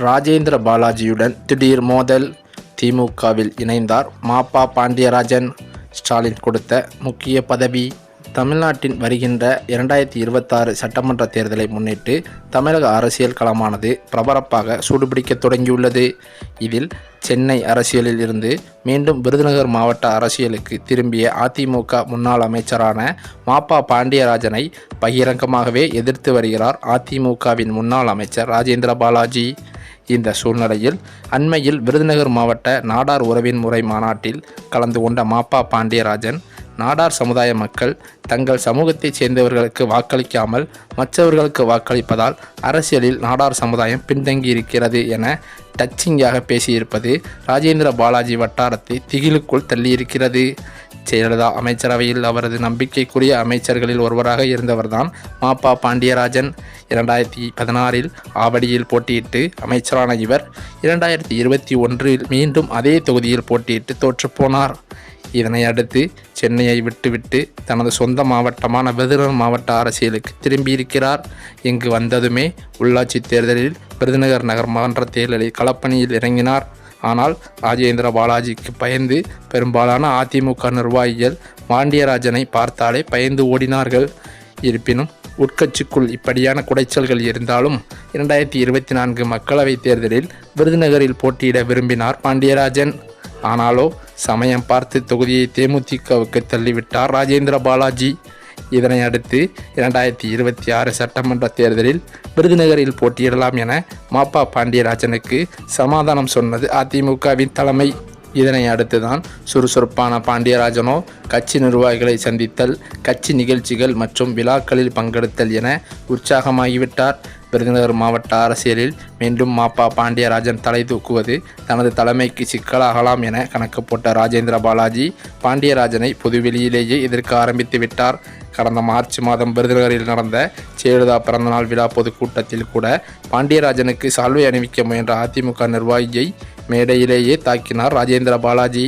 ராஜேந்திர பாலாஜியுடன் திடீர் மோதல். திமுகவில் இணைந்தார் மாப்பா பாண்டியராஜன். ஸ்டாலின் கொடுத்த முக்கிய பதவி. தமிழ்நாட்டின் வருகின்ற இரண்டாயிரத்தி இருபத்தாறு சட்டமன்ற தேர்தலை முன்னிட்டு தமிழக அரசியல் களமானது பிரபரப்பாக சூடுபிடிக்க தொடங்கியுள்ளது. இதில் சென்னை அரசியலில் இருந்து மீண்டும் விருதுநகர் மாவட்ட அரசியலுக்கு திரும்பிய அதிமுக முன்னாள் அமைச்சரான மாப்பா பாண்டியராஜனை பகிரங்கமாகவே எதிர்த்து வருகிறார் அதிமுகவின் முன்னாள் அமைச்சர் ராஜேந்திர பாலாஜி. இந்த சூழ்நிலையில் அண்மையில் விருதுநகர் மாவட்ட நாடார் உறவின் முறை மாநாட்டில் கலந்து கொண்ட மாப்பா பாண்டியராஜன் நாடார் சமுதாய மக்கள் தங்கள் சமூகத்தைச் சேர்ந்தவர்களுக்கு வாக்களிக்காமல் மற்றவர்களுக்கு வாக்களிப்பதால் அரசியலில் நாடார் சமுதாயம் பின்தங்கி இருக்கிறது என டச்சிங்காக பேசியிருப்பது ராஜேந்திர பாலாஜி வட்டாரத்தை திகிலுக்குள் தள்ளியிருக்கிறது. ஜெயலலிதா அமைச்சரவையில் அவரது நம்பிக்கைக்குரிய அமைச்சர்களில் ஒருவராக இருந்தவர்தான் மாப்பா பாண்டியராஜன். இரண்டாயிரத்தி பதினாறில் ஆவடியில் போட்டியிட்டு அமைச்சரான இவர் இரண்டாயிரத்தி இருபத்தி ஒன்றில் மீண்டும் அதே தொகுதியில் போட்டியிட்டு தோற்றுப்போனார். இதனை அடுத்து சென்னையை விட்டுவிட்டு தனது சொந்த மாவட்டமான விருதுநகர் மாவட்ட அரசியலுக்கு திரும்பியிருக்கிறார். இங்கு வந்ததுமே உள்ளாட்சி தேர்தலில் விருதுநகர் நகர் மன்ற தேர்தலில் களப்பணியில் இறங்கினார். ஆனால் ராஜேந்திர பாலாஜிக்கு பயந்து பெரும்பாலான அதிமுக நிர்வாகிகள் பாண்டியராஜனை பார்த்தாலே பயந்து ஓடினார்கள். இருப்பினும் உட்கட்சிக்குள் இப்படியான குடைச்சல்கள் இருந்தாலும் இரண்டாயிரத்தி இருபத்தி நான்கு மக்களவைத் தேர்தலில் விருதுநகரில் போட்டியிட விரும்பினார் பாண்டியராஜன். ஆனாலோ சமயம் பார்த்து தொகுதியை தேமுதிகவுக்கு தள்ளிவிட்டார் ராஜேந்திர பாலாஜி. இதனை அடுத்து இரண்டாயிரத்தி இருபத்தி ஆறு சட்டமன்ற தேர்தலில் விருதுநகரில் போட்டியிடலாம் என மாப்பா பாண்டியராஜனுக்கு சமாதானம் சொன்னது அதிமுகவின் தலைமை. இதனை அடுத்துதான் சுறுசுறுப்பான பாண்டியராஜனோ கட்சி நிர்வாகிகளை சந்தித்தல் கட்சி நிகழ்ச்சிகள் மற்றும் விழாக்களில் பங்கெடுத்தல் என உற்சாகமாகிவிட்டார். விருதுநகர் மாவட்ட அரசியலில் மீண்டும் மாப்பா பாண்டியராஜன் தலை தூக்குவது தனது தலைமைக்கு சிக்கலாகலாம் என கணக்கு போட்ட ராஜேந்திர பாலாஜி பாண்டியராஜனை பொதுவெளியிலேயே எதிர்க்க ஆரம்பித்து விட்டார். கடந்த மார்ச் மாதம் விருதுநகரில் நடந்த ஜெயலலிதா பிறந்தநாள் விழா பொதுக்கூட்டத்தில் கூட பாண்டியராஜனுக்கு சால்வை அணிவிக்க முயன்ற அதிமுக நிர்வாகியை மேடையிலேயே தாக்கினார் ராஜேந்திர பாலாஜி.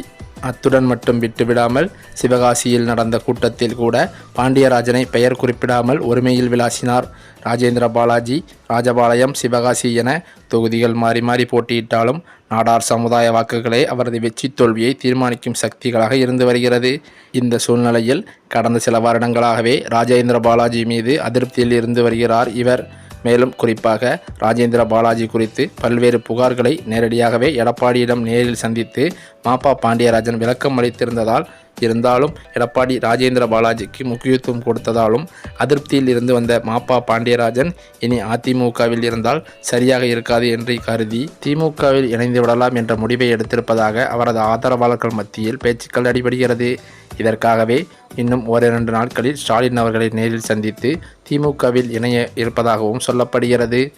அத்துடன் மட்டும் விட்டுவிடாமல் சிவகாசியில் நடந்த கூட்டத்தில் கூட பாண்டியராஜனை பெயர் குறிப்பிடாமல் ஒருமையில் விளாசினார். ராஜேந்திர பாலாஜி ராஜபாளையம் சிவகாசி என தொகுதிகள் மாறி மாறி போட்டியிட்டாலும் நாடார் சமுதாய வாக்குகளே அவரது வெற்றி தோல்வியை தீர்மானிக்கும் சக்திகளாக இருந்து வருகிறது. இந்த சூழ்நிலையில் கடந்த சில வருடங்களாகவே ராஜேந்திர பாலாஜி மீது அதிருப்தியில் இருந்து வருகிறார் இவர். மேலும் குறிப்பாக ராஜேந்திர பாலாஜி குறித்து பல்வேறு புகார்களை நேரடியாகவே எடப்பாடியிடம் நேரில் சந்தித்து மாப்பா பாண்டியராஜன் விளக்கம் அளித்திருந்ததால் இருந்தாலும் எடப்பாடி ராஜேந்திர பாலாஜிக்கு முக்கியத்துவம் கொடுத்ததாலும் அதிருப்தியில் இருந்து வந்த மாப்பா பாண்டியராஜன் இனி அதிமுகவில் இருந்தால் சரியாக இருக்காது என்று கருதி திமுகவில் இணைந்து விடலாம் என்ற முடிவை எடுத்திருப்பதாக அவரது ஆதரவாளர்கள் மத்தியில் பேச்சுக்கள் அடிபடுகிறது இதற்காகவே இன்னும் ஓரிரண்டு நாட்களில் ஸ்டாலின் அவர்களை நேரில் சந்தித்து திமுகவில் இணைய இருப்பதாகவும் சொல்லப்படுகிறது.